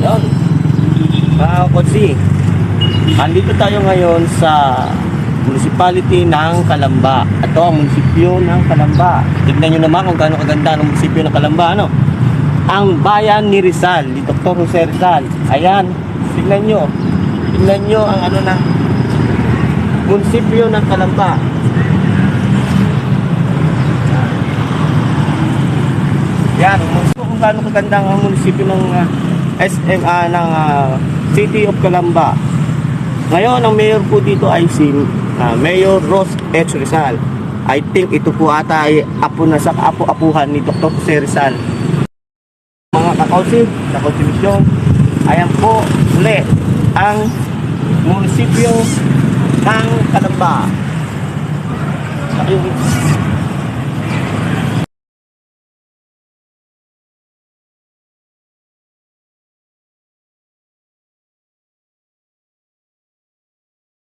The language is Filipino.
Yan. Mga kotsi, andito tayo ngayon sa municipality ng Kalamba. Ito ang munisipyo ng Kalamba. Tignan nyo naman kung gaano kaganda ang munisipyo ng Kalamba. Ano? Ang bayan ni Rizal, ni Dr. Jose Rizal. Ayan, tignan nyo. Tignan nyo ang ano na munisipyo ng Kalamba. Yan, gusto kung gaano kaganda ang munisipyo ng ah, SM ah, ng ah, City of Calamba. Ngayon, ang mayor po dito ay si ah, Mayor Ross H. Rizal. I think ito po ata ay apo na sa kaapo-apuhan ni Dr. Jose Rizal. Mga kakausid, kakontribusyon, ayan po uli ang munisipyo ng Calamba. Ayun.